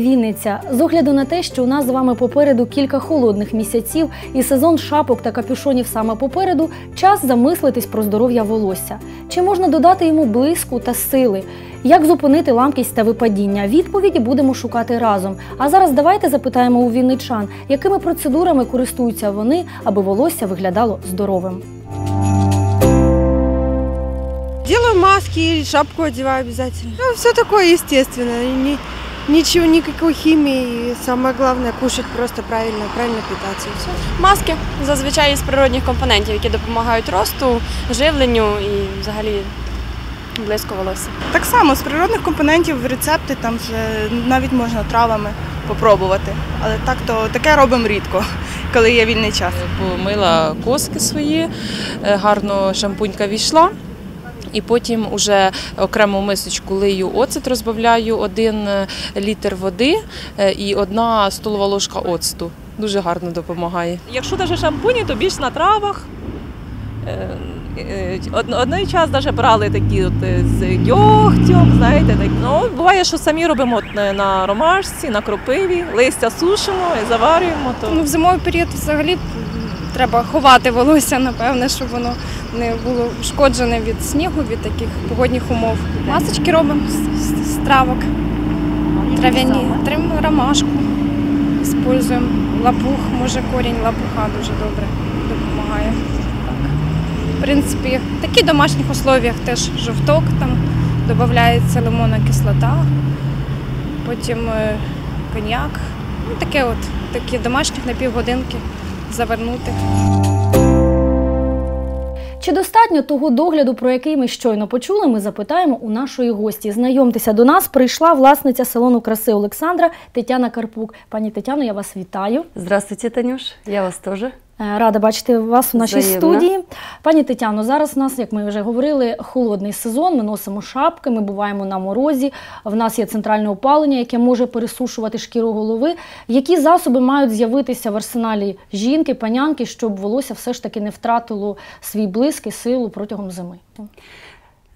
Вінниця. З огляду на те, що у нас з вами попереду кілька холодних місяців і сезон шапок та капюшонів саме попереду, час замислитись про здоров'я волосся. Чи можна додати йому блиску та сили? Як зупинити ламкість та випадіння? Відповіді будемо шукати разом. А зараз давайте запитаємо у вінничан, якими процедурами користуються вони, аби волосся виглядало здоровим. Делаю маски, шапку одеваю обязательно. Ну, все такое естественно. Ничего, никакой химии. И самое главное, кушать просто правильно, правильно питаться. Все. Маски зазвичай із природних компонентів, які допомагають росту, живленню і взагалі блиску волосся. Так само з природних компонентів рецепти там вже навіть можна травами попробувати. Але так то таке робимо рідко, коли є вільний час. помила коски свої, е, гарно шампунька війшла. І потім уже окрему мисочку лию оцет, розбавляю один е, літр води е, і одна столова ложка оцту. Дуже гарно допомагає. Якщо навіть шампуні, то більш на травах. Е, Одний час навіть брали такі от з йогтем, знаєте, так. Ну, буває, що самі робимо на- ромашці, на кропиві, листя сушимо і заварюємо. То... Ну, в зимовий період взагалі треба ховати волосся, напевне, щоб воно не було ушкоджене від снігу, від таких погодних умов. Масочки робимо з, травок, трав'яні, трим ромашку, используємо лапух, може корінь лапуха дуже добре допомагає. Так. В принципі, в таких домашніх условіях теж жовток, там додається лимонна кислота, потім е, коньяк. Ну, таке от, такі домашні на півгодинки завернути. Чи достатньо того догляду, про який ми щойно почули, ми запитаємо у нашої гості. Знайомтеся до нас, прийшла власниця салону краси Олександра Тетяна Карпук. Пані Тетяно, я вас вітаю. Здравствуйте, Танюш. Я вас тоже. Е, Рада бачити вас у нашій Взаємно. студії. Пані Тетяно, зараз у нас, як ми вже говорили, холодний сезон. Ми носимо шапки, ми буваємо на морозі. В нас є центральне опалення, яке може пересушувати шкіру голови. Які засоби мають з'явитися в арсеналі жінки, панянки, щоб волосся все ж таки не втратило свій блиск і силу протягом зими?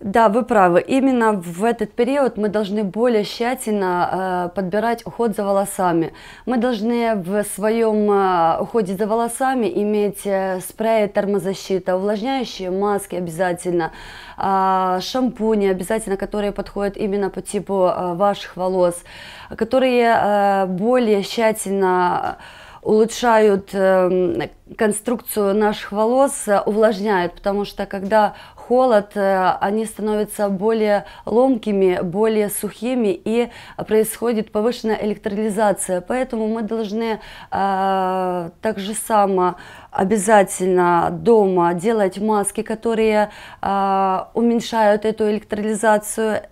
Да, вы правы. Именно в этот период мы должны более тщательно э, подбирать уход за волосами. Мы должны в своем э, уходе за волосами иметь э, спреи термозащита, увлажняющие маски обязательно, а, шампуни обязательно, которые подходят именно по типу э, ваших волос, которые э, более тщательно улучшают эм, конструкцию наших волос, э, увлажняют, потому что когда холод, э, они становятся более ломкими, более сухими и происходит повышенная электролизация. Поэтому мы должны э, так же само обязательно дома делать маски, которые э, уменьшают эту электролизацию.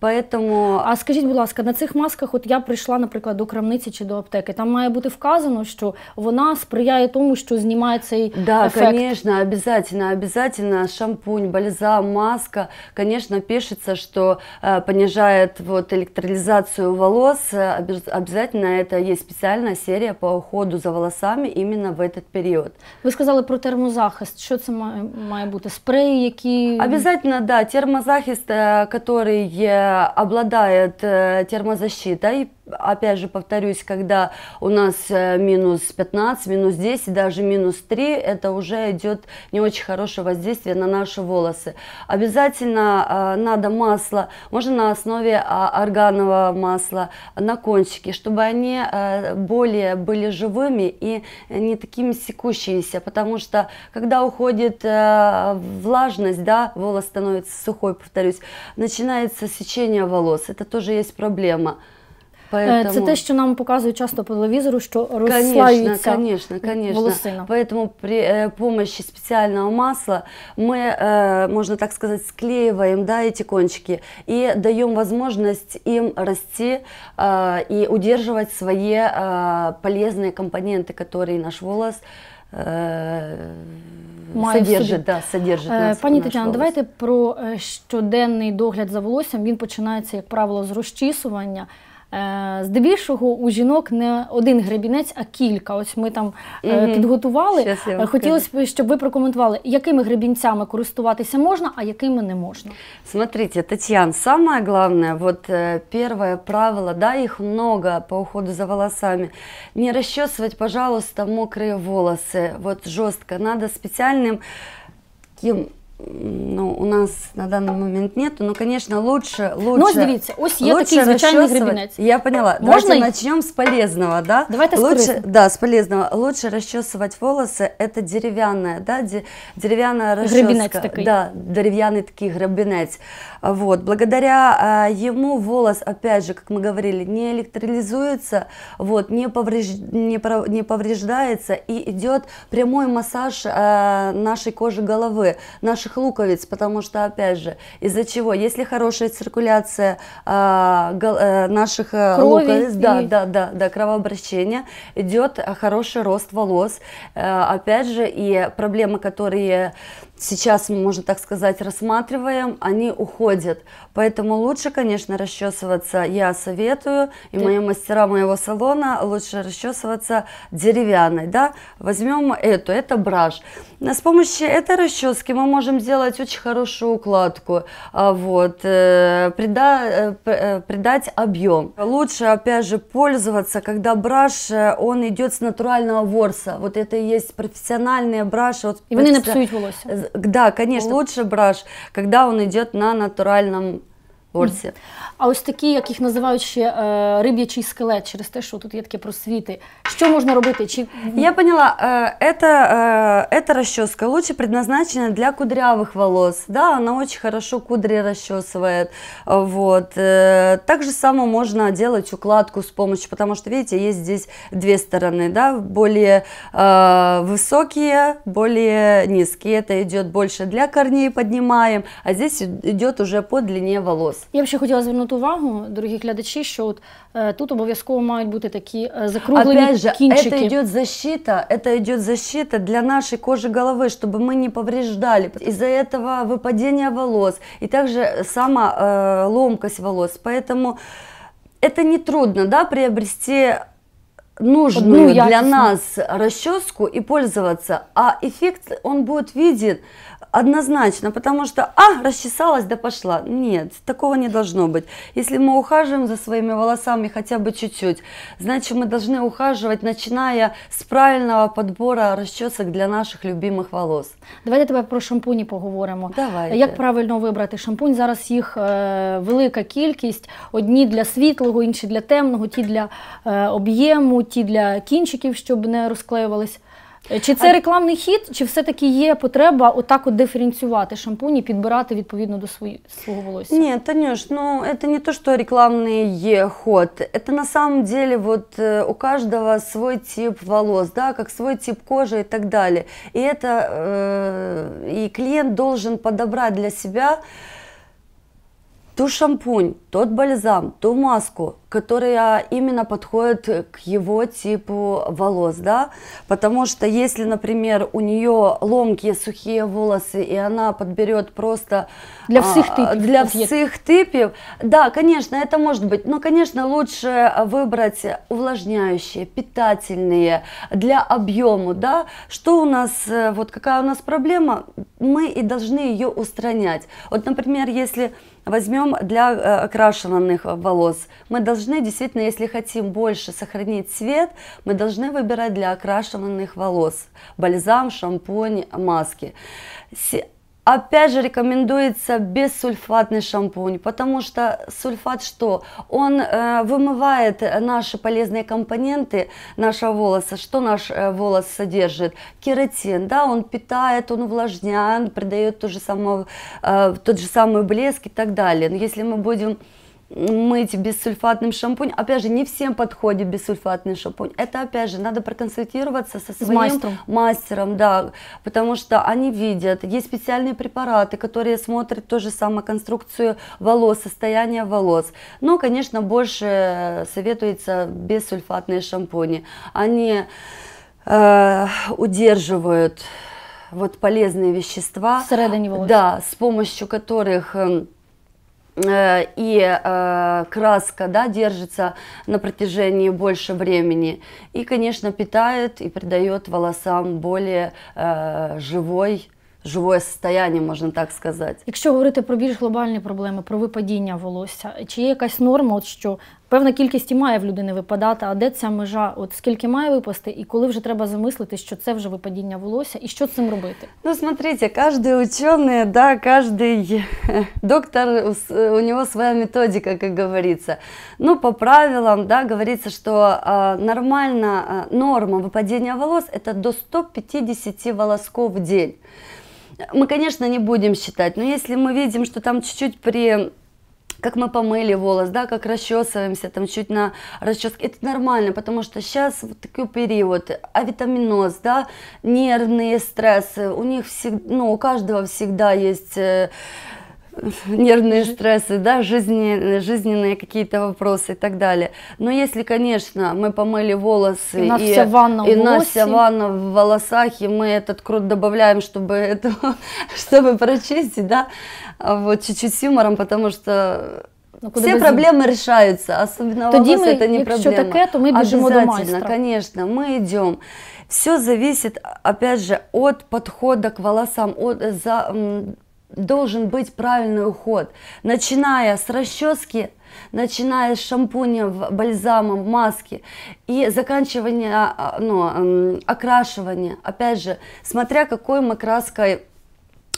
Поэтому А скажіть, будь ласка, на цих масках, от я прийшла, наприклад, до крамниці чи до аптеки, там має бути вказано, що вона сприяє тому, що знімає цей Да, ефект. конечно, обязательно, обязательно шампунь, бальзам, маска, конечно, пишется, что э, понижает вот электролизацию волос, Э, обяз- обязательно это есть специальная серия по уходу за волосами именно в этот период. Ви сказали про термозахист. Що це має, має бути? Спреї, які Обязательно, да, термозахист, э, который э, обладает э, термозащитой. Опять же, повторюсь, когда у нас э, минус 15, минус 10, даже минус 3, это уже идет не очень хорошее воздействие на наши волосы. Обязательно э, надо масло, можно на основе а, органового масла, на кончики, чтобы они э, более были живыми и не такими секущиеся, потому что когда уходит э, влажность, да, волос становится сухой, повторюсь, начинается сечение волос, это тоже есть проблема. Е, Поэтому... Це те, що нам показують часто по телевізору, що Конечно, розслаюється конечно, конечно. волосина. Поэтому при э, помощи специального масла мы, э, можно так сказать, склеиваем да, эти кончики и даем возможность им расти э, и удерживать свои э, полезные компоненты, которые наш волос э, Має в собі. содержит, да, содержит Е, наш- Пані наш Тетяно, волос. давайте про е, щоденний догляд за волоссям. Він починається, як правило, з розчісування. Е, Здебільшого у жінок не один гребінець, а кілька. Ось ми там е, Мгм. підготували. Щас я вам Е, Хотілося б, щоб ви прокоментували, якими гребінцями користуватися можна, а якими не можна. Смотрите, Татьяна, самое главное, вот э, первое правило, да, их много по уходу за волосами. Не расчесывать, пожалуйста, мокрые волосы, вот жестко. Надо специальным таким, м, ну, у нас на данный момент нету, но, конечно, лучше, лучше. Ну, ось дивіться, ось є лучше такий звичайний расчесывать. гребінець. Я поняла. Можно Давайте и- начнем с полезного, да? Давайте с лучше, корыстного. да, с полезного. Лучше расчесывать волосы. Это деревянная, да, де- деревянная расческа. Гребінець такий. Да, деревянный такий гребенец. А Вот. Благодаря а, ему волос, опять же, как мы говорили, не электролизуется, вот, не, повреж- не, про- не повреждается и идет прямой массаж а, нашей кожи головы, наших луковиц, потому что, опять же, из-за чего? Если хорошая циркуляция а, гол- э, наших э, Крови луковиц, да, и- да, да, да, кровообращение, идет а, хороший рост волос. Э, Опять же, и проблемы, которые сейчас, можно так сказать, рассматриваем, они уходят. Поэтому лучше, конечно, расчесываться, я советую, и Ты- мои мастера моего салона, лучше расчесываться деревянной, да. Возьмем эту, это браш. С помощью этой расчески мы можем сделать очень хорошую укладку, а, вот, э, прида- э, э, придать объем. Лучше, опять же, пользоваться, когда браш, он идет с натурального ворса. Вот это и есть профессиональные браши. Вот І вони не псують волосся. Да, конечно, лучше браш, когда он идет на натуральном ворсе. А ось такі, як їх називають ще е, риб'ячий скелет, через те, що тут є такі просвіти. Що можна робити? Чи Я поняла, э, это, э, эта расческа лучше предназначена для кудрявых волос, да, она очень хорошо кудри расчесывает, э, вот. Э, Так же само можно делать укладку с помощью, потому что, видите, есть здесь две стороны, да, более э, высокие, более низкие, это идет больше для корней поднимаем, а здесь идет уже по длине волос. я б ще хотіла звернути увагу, дорогі глядачі, що от е, тут обов'язково мають бути такі е, закруглені Опять же, кінчики. это идет защита, это идет защита для нашей кожи головы, чтобы мы не повреждали. Из-за этого выпадение волос и также сама э, ломкость волос. Поэтому это не трудно, да, приобрести нужную Одну для якостную. нас расческу и пользоваться, а эффект он будет виден однозначно, потому что, а, расчесалась, да пошла. Нет, такого не должно быть. Если мы ухаживаем за своими волосами хотя бы чуть-чуть, значит мы должны ухаживать, начиная с правильного подбора расчесок для наших любимых волос. Давайте тебе про шампуні поговоримо. Давайте. Як правильно вибрати шампунь? Зараз їх е, велика кількість. Одні для світлого, інші для темного, ті для е, об'єму, ті для кінчиків, щоб не розклеювались. Е, Чи це рекламний хід, чи все-таки є потреба отак от диференціювати шампуні, підбирати відповідно до свої, свого волосся? Нет, Танюш, ну это не то, что рекламный ход. Это на самом деле вот э, у каждого свой тип волос, да, как свой тип кожи и так далее. И это э, и клиент должен подобрать для себя ту шампунь, тот бальзам, ту маску, которая именно подходит к его типу волос, да, потому что если, например, у нее ломкие сухие волосы, и она подберет просто Для всех а, типов, для вот есть. всех типов, да, конечно, это может быть, но, конечно, лучше выбрать увлажняющие, питательные, для объему, да, что у нас, э, вот какая у нас проблема, мы и должны ее устранять. Вот, например, если возьмем для э, окрашенных волос, мы должны действительно, если хотим больше сохранить цвет, мы должны выбирать для окрашенных волос бальзам, шампунь, маски. Опять же рекомендуется бессульфатный шампунь, потому что сульфат что? Он э, вымывает наши полезные компоненты нашего волоса. Что наш э, волос содержит? Кератин, да, он питает, он увлажняет, придает тот же, самый, э, тот же самый блеск и так далее. Но если мы будем мыть бессульфатным шампунь. Опять же, не всем подходит бессульфатный шампунь. Это, опять же, надо проконсультироваться со своим мастером. мастером, да, потому что они видят, есть специальные препараты, которые смотрят ту же самую конструкцию волос, состояние волос. Но, конечно, больше советуется бессульфатные шампуни. Они э, удерживают вот полезные вещества, Всередині волосся. да, с помощью которых э, и э, краска да, держится на протяжении больше времени. И, конечно, питает и придает волосам более э, живой, живое состояние, можна так сказати. Якщо говорити про більш глобальні проблеми, про випадіння волосся, чи є якась норма, от що певна кількість і має в людини випадати, а де ця межа? От скільки має випасти, і коли вже треба замислити, що це вже випадіння волосся, і що з цим робити? Ну, смотрите, каждый ученый, да, каждый доктор, у него своя методика, как говорится. Ну, по правилам, да, говорится, что э, нормально, э, норма выпадения волос – это до 150 волосков в день. Мы, конечно, не будем считать, но если мы видим, что там чуть-чуть при как мы помыли волос, да, как расчесываемся, там чуть на расческе, это нормально, потому что сейчас вот такой период, авитаминоз, да, нервные стрессы, у них всегда, ну, у каждого всегда есть э, нервные стрессы, да, жизни, жизненные какие-то вопросы и так далее. Но если, конечно, мы помыли волосы, и, у нас вся ванна, и нас вся ванна в волосах, и мы этот крут добавляем, чтобы, это, чтобы прочистить, да, вот чуть-чуть с юмором, потому что ну, Все проблемы решаются, особенно Тоді волосы, это не проблема. таке, то ми біжимо до майстра. конечно, мы идем. Все зависит, опять же, от подхода к волосам, от, за, должен быть правильный уход, начиная с расчески, начиная с шампуня, бальзама, маски и заканчивания а, ну, окрашивания. Опять же, смотря какой мы краской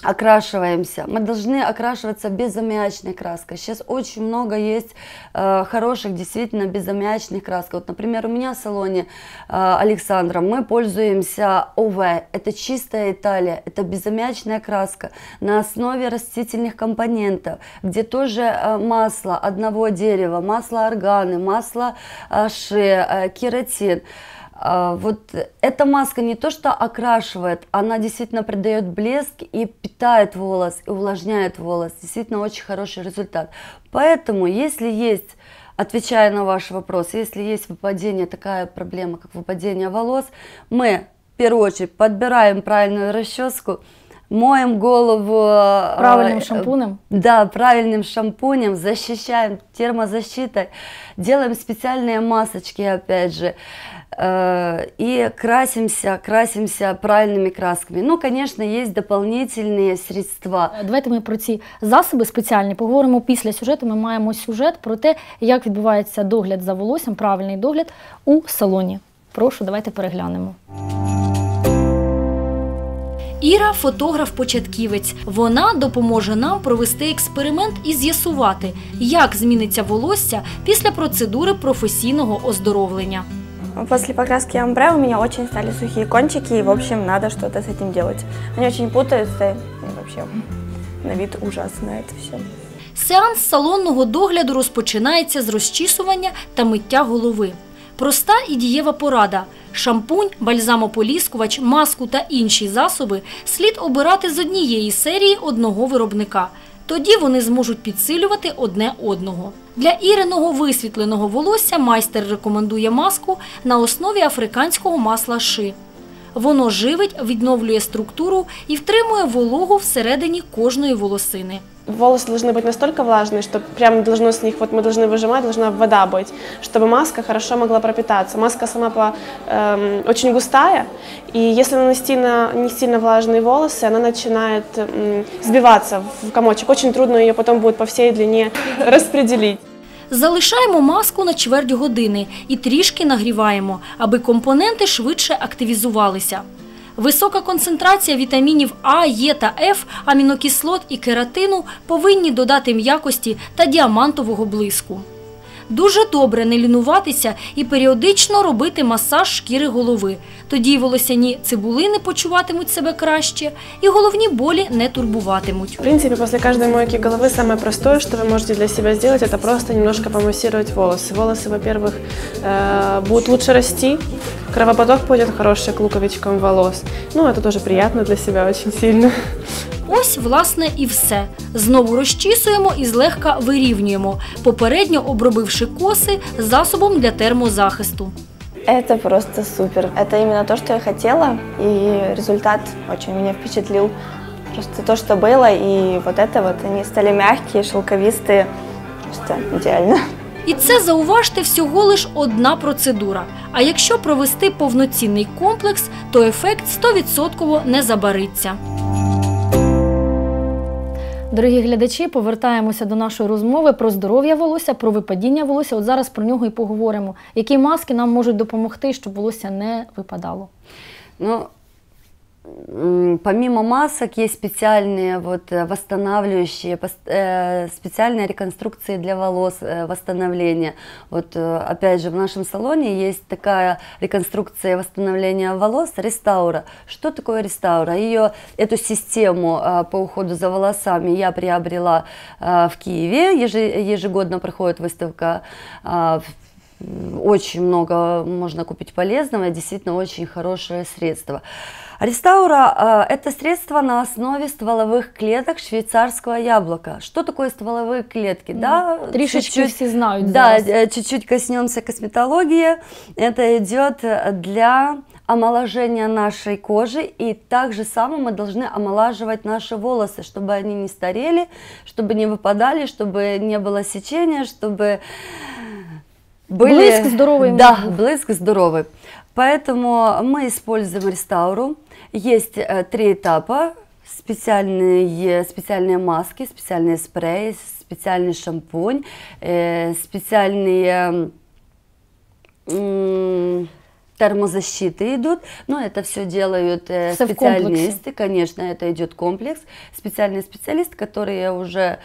окрашиваемся. Мы должны окрашиваться безаммиачной краской. Сейчас очень много есть э, хороших, действительно, безаммиачных красок. Вот, например, у меня в салоне э, Александра мы пользуемся ОВ. Это чистая Италия, это безаммиачная краска на основе растительных компонентов, где тоже э, масло одного дерева, масло органы, масло э, ше, э, кератин. А, вот эта маска не то что окрашивает, она действительно придает блеск и питает волос, и увлажняет волос. Действительно очень хороший результат. Поэтому, если есть, отвечая на ваш вопрос, если есть выпадение, такая проблема, как выпадение волос, мы в первую очередь подбираем правильную расческу, моем голову а, правильным шампунем. Да, правильным шампунем, защищаем термозащитой, делаем специальные масочки, опять же. Э, и красимся, красимся правильными красками. Ну, конечно, есть дополнительные средства. Давайте ми про ці засоби спеціальні поговоримо після сюжету. Ми маємо сюжет про те, як відбувається догляд за волоссям, правильний догляд у салоні. Прошу, давайте переглянемо. Іра фотограф-початківець. Вона допоможе нам провести експеримент і з'ясувати, як зміниться волосся після процедури професійного оздоровлення. После покраски амбре у меня очень стали сухие кончики, и, в общем, надо что-то с этим делать. Они очень путаются, и вообще на вид ужасно это все. Сеанс салонного догляду розпочинається з розчісування та миття голови. Проста і дієва порада. Шампунь, бальзамополіскувач, маску та інші засоби слід обирати з однієї серії одного виробника – тоді вони зможуть підсилювати одне одного. Для іриного висвітленого волосся майстер рекомендує маску на основі африканського масла ши. Воно живить, відновлює структуру і втримує вологу всередині кожної волосини Волосы должны быть настолько влажные, что прям должно с них, вот мы должны выжимать, должна вода быть, чтобы маска хорошо могла пропитаться. Маска сама по, эм, очень густая, и если нанести на не сильно влажные волосы, она начинает эм, сбиваться в комочек. Очень трудно ее потом будет по всей длине распределить. Залишаємо маску на чверть години і трішки нагріваємо, аби компоненти швидше активізувалися. Висока концентрація вітамінів А, Е та Ф, амінокислот і кератину повинні додати м'якості та діамантового блиску. Дуже добре не лінуватися і періодично робити масаж шкіри голови. Тоді волосяні цибулини почуватимуть себе краще і головні болі не турбуватимуть. В принципі, після кожної мойки голови саме простое, що ви можете для себе зробити, це просто немножко помассировать волосы. Волосы, во-первых, э, будут лучше расти, кровопоток пойдет хороший к луковичкам волос. Ну, это тоже приятно для себя очень сильно. Ось, власне, і все. Знову розчісуємо і злегка вирівнюємо, попередньо обробивши коси засобом для термозахисту. Это просто супер. Это именно то, что я хотела, и результат очень меня впечатлил. просто то, что было, и вот это вот, они стали мягкие, шелковистые, просто идеально. І це зауважте всього лиш одна процедура. А якщо провести повноцінний комплекс, то ефект 100% не забариться. Дорогі глядачі, повертаємося до нашої розмови про здоров'я волосся, про випадіння волосся. От зараз про нього і поговоримо. Які маски нам можуть допомогти, щоб волосся не випадало? Ну, помимо масок есть специальные вот э, восстанавливающие, э, специальные реконструкции для волос, э, восстановления. Вот опять же в нашем салоне есть такая реконструкция восстановления волос Рестаура. Что такое Рестаура? Ее, эту систему по уходу за волосами я приобрела в Киеве. Ежегодно проходит выставка в очень много можно купить полезного, действительно очень хорошее средство. Рестаура э, – это средство на основе стволовых клеток швейцарского яблока. Что такое стволовые клетки? да, Трішечки чуть-чуть- всі знають да, зараз. э, чуть-чуть коснемся косметологии. Это идет для омоложения нашей кожи, и так же само мы должны омолаживать наши волосы, чтобы они не старели, чтобы не выпадали, чтобы не было сечения, чтобы были... Блеск здоровый Да, блеск здоровый. Поэтому мы используем рестауру. Есть э, три этапа. Специальные, специальные маски, специальные спреи, специальный шампунь, э, специальные термозащиты идут. Но это все делают э, Всё в комплексе. специалисты. Конечно, это идет комплекс. Специальные специалисты, которые уже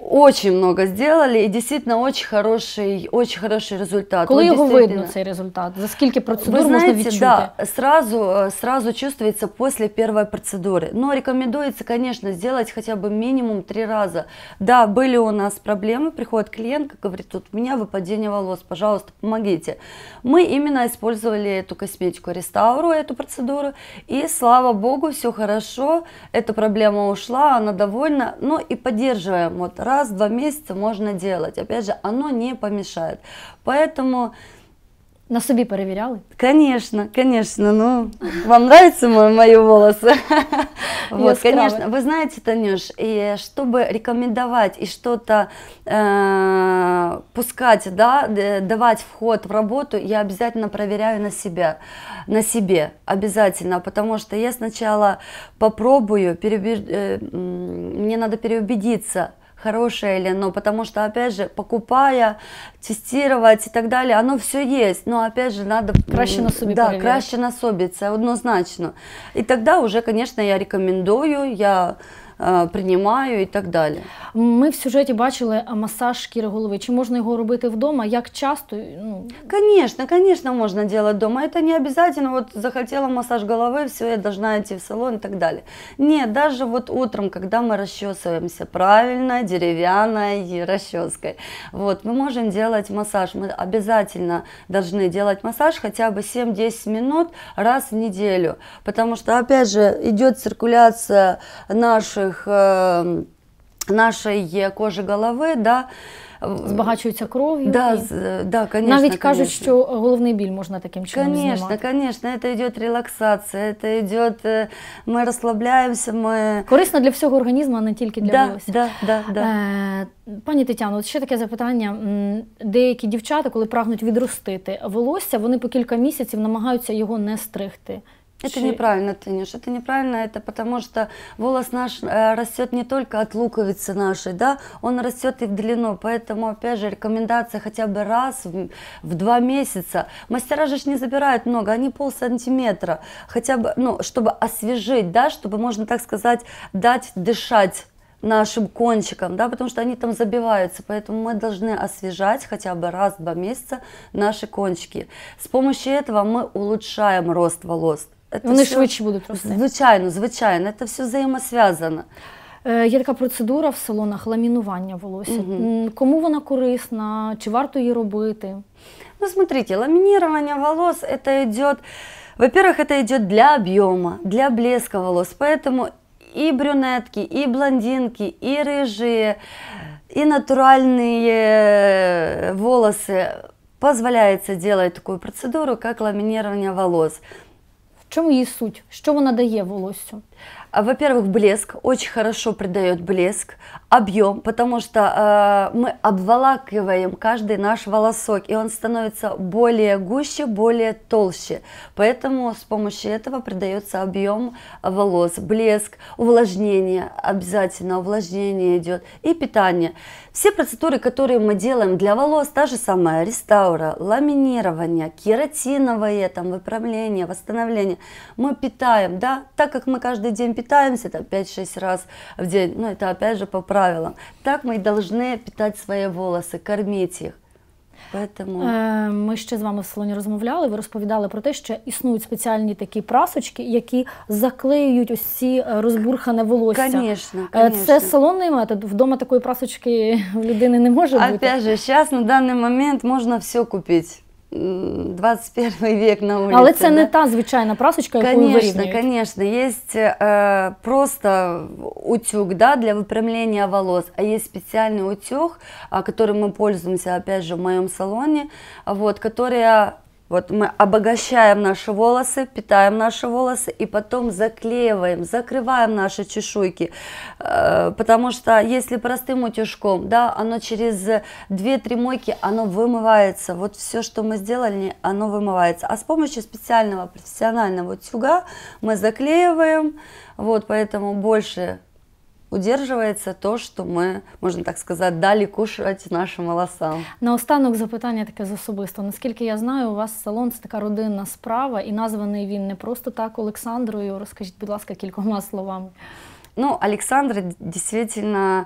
очень много сделали и действительно очень хороший, очень хороший результат. Коли Вот його действительно. видно, цей результат? За скільки процедур Вы можна знаете, відчути? да, сразу, сразу чувствуется после первой процедуры. Но рекомендуется, конечно, сделать хотя бы минимум три раза. Да, были у нас проблемы, приходит клиентка, говорит, тут у меня выпадение волос, пожалуйста, помогите. Мы именно использовали эту косметику Рестауру, эту процедуру, и слава богу, все хорошо, эта проблема ушла, она довольна, ну и поддерживаем, вот раз в два месяца можно делать, опять же, оно не помешает. Поэтому На собі перевіряли? Конечно, конечно. Ну, вам нравятся мои, мои волосы? Вот, конечно. Вы знаете, Танюш, и чтобы рекомендовать и что-то э, пускать, да, давать вход в работу, я обязательно проверяю на себя, на себе, обязательно, потому что я сначала попробую, переубеж- э, мне надо переубедиться, хорошее ли оно, потому что, опять же, покупая, тестировать и так далее, оно все есть, но, опять же, надо... м, Краще на собі Да, перевірити. краще на собі, це однозначно. І тоді вже, звісно, я рекомендую, я е, приймаю і так далі. Ми в сюжеті бачили а, масаж шкіри голови. Чи можна його робити вдома? Як часто? Ну, Конечно, конечно, можно делать дома. Это не обязательно, вот захотела массаж головы, все, я должна идти в салон и так далее. Нет, даже вот утром, когда мы расчесываемся правильно, деревянной расческой, вот, мы можем делать массаж. Мы обязательно должны делать массаж хотя бы 7-10 минут раз в неделю, потому что, опять же, идет циркуляция наших, э, нашей кожи головы, да, збагачуються кров'ю. да, і з- да, конечно. Навіть кажуть, конечно. що головний біль можна таким чином Конечно, знімати. конечно, это идет релаксация, это идет, э, мы расслабляемся, мы... Корисно для всього організму, а не тільки для Да, волосся. да, да, да. Е, Пані Тетяно, от ще таке запитання. М, Деякі дівчата, коли прагнуть відростити волосся, вони по кілька місяців намагаються його не стригти. Это неправильно, Танюш, это неправильно, это потому что волос наш э, растет не только от луковицы нашей, да, он растет и в длину, поэтому, опять же, рекомендация хотя бы раз в, в два месяца. Мастера же не забирают много, они пол сантиметра, хотя бы, ну, чтобы освежить, да, чтобы, можно так сказать, дать дышать нашим кончикам, да, потому что они там забиваются, поэтому мы должны освежать хотя бы раз в два месяца наши кончики. С помощью этого мы улучшаем рост волос. Это Вони всё- швидше будуть рости. Звичайно, звичайно, це все взаємосв'язано. Е, Є така процедура в салонах ламінування волосся. М, Кому вона корисна? Чи варто її робити? Ну, смотрите, ламинирование волос это идет, во-первых, это идет для объема, для блеска волос, поэтому и брюнетки, и блондинки, и рыжие, и натуральные волосы позволяется делать такую процедуру, как ламинирование волос. В чому її суть? Що вона дає волоссю? А, Во-первых, блеск очень хорошо придает блеск, объем, потому что э, мы обволакиваем каждый наш волосок, и он становится более гуще, более толще. Поэтому с помощью этого придается объем волос, блеск, увлажнение, обязательно увлажнение идет, и питание. Все процедуры, которые мы делаем для волос, та же самая рестаура, ламинирование, кератиновое, там, выправление, восстановление, мы питаем, да, так как мы каждый день питаемся, там, 5-6 раз в день, ну, это опять же по правилам, так мы и должны питать свои волосы, кормить их. Поэтому... Е, Ми ще з вами в салоні розмовляли. Ви розповідали про те, що існують спеціальні такі прасочки, які заклеюють ось ці е, розбурхане волосся. Конечно, Е, конечно. Це салонний метод. Вдома такої прасочки в людини не може бути. Опять же, зараз на даний момент можна все купить. М, 21 век на улице. Але це да? не та звичайна прасочка, яку Конечно, вирівнюють. конечно. Есть э, просто утюг да, для выпрямления волос, а есть специальный утюг, а, которым мы пользуемся, опять же, в моем салоне, а, вот, который вот мы обогащаем наши волосы, питаем наши волосы и потом заклеиваем, закрываем наши чешуйки. Э, Потому что если простым утюжком, да, оно через 2-3 мойки, оно вымывается. Вот все, что мы сделали, оно вымывается. А с помощью специального профессионального утюга мы заклеиваем, вот, поэтому больше удерживается то, что мы, можно так сказать, дали кушать нашим волосам. Наостанок запитання таке з особисто. Наскільки я знаю, у вас салон це така родинна справа, і названий він не просто так Олександрою. Розкажіть, будь ласка, кількома словами. Ну, Александра д- действительно,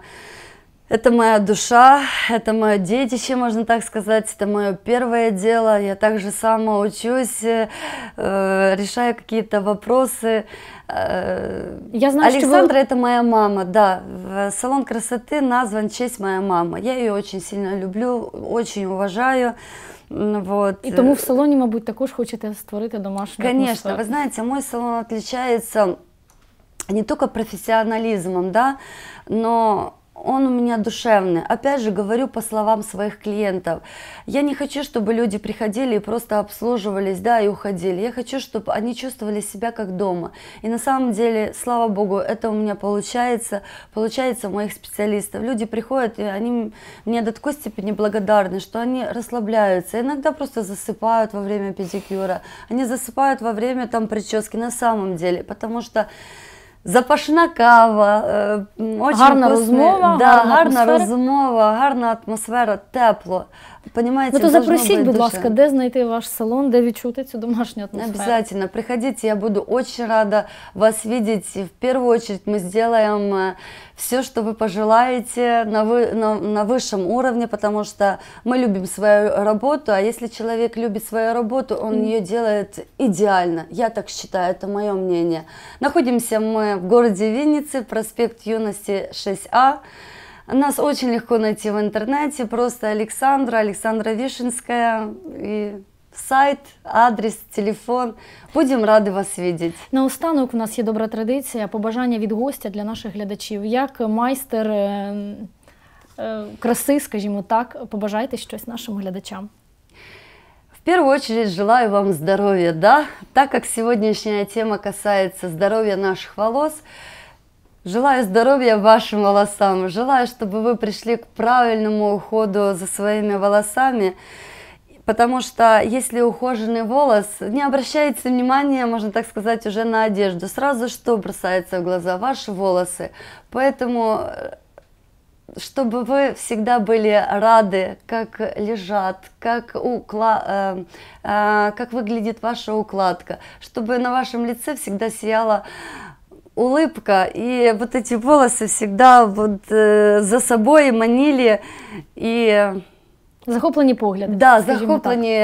это моя душа, это мое детище, можно так сказать, это мое первое дело. Я также сама учусь, э, э, решаю какие-то вопросы. Э, Я знаю, Александра это моя мама, да. Салон красоты назван в честь моя мама. Я ее очень сильно люблю, очень уважаю. Вот. і тому в салоні, мабуть, також хочете створити домашню Конечно, вы знаете, мой салон отличается не только профессионализмом, да, но он у меня душевный. Опять же, говорю по словам своих клиентов. Я не хочу, чтобы люди приходили и просто обслуживались, да, и уходили. Я хочу, чтобы они чувствовали себя как дома. И на самом деле, слава богу, это у меня получается, получается у моих специалистов. Люди приходят, и они мне до такой степени благодарны, что они расслабляются. Иногда просто засыпают во время педикюра, они засыпают во время там прически на самом деле, потому что Запашна кава, очень Гарна вкусний- розмова, да, гарна гарна атмосфера. розмова, гарна атмосфера, тепло. Понимаете, Ну то запросіть, будь ласка, де знайти ваш салон, де відчути цю домашню атмосферу. Обязательно приходите, я буду очень рада вас видеть. В первую очередь мы сделаем все, что вы пожелаете на, вы, на, на высшем уровне, потому что мы любим свою работу, а если человек любит свою работу, он ее делает идеально. Я так считаю, это мое мнение. Находимся мы в городе Винницы, проспект Юности 6А. Нас очень легко найти в интернете, просто Александра, Александра Вишенская, и сайт, адрес, телефон. Будем рады вас видеть. Наостанок у нас є добра традиція, побажання від гостя для наших глядачів. Як майстер е, е, краси, скажімо так, побажайте щось нашим глядачам. В первую очередь желаю вам здоровья, да, так как сегодняшняя тема касается здоровья наших волос, желаю здоровья вашим волосам, желаю, чтобы вы пришли к правильному уходу за своими волосами, потому что если ухоженный волос, не обращайте внимания, можно так сказать, уже на одежду, сразу что бросается в глаза? Ваши волосы, поэтому э, чтобы вы всегда были рады, как лежат, как, укла... э, э, как выглядит ваша укладка, чтобы на вашем лице всегда сияла улыбка, и вот эти волосы всегда вот э, за собой манили и Захоплені погляди. да, скажімо так. захоплені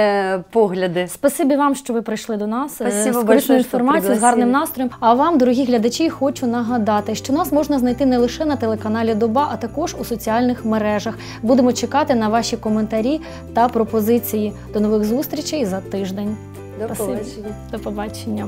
погляди. Спасибі вам, що ви прийшли до нас е, Спасибо з большое, корисною що інформацією, з гарним пригласили. настроєм. А вам, дорогі глядачі, хочу нагадати, що нас можна знайти не лише на телеканалі Доба, а також у соціальних мережах. Будемо чекати на ваші коментарі та пропозиції. До нових зустрічей за тиждень. До Спасибі. побачення. До побачення.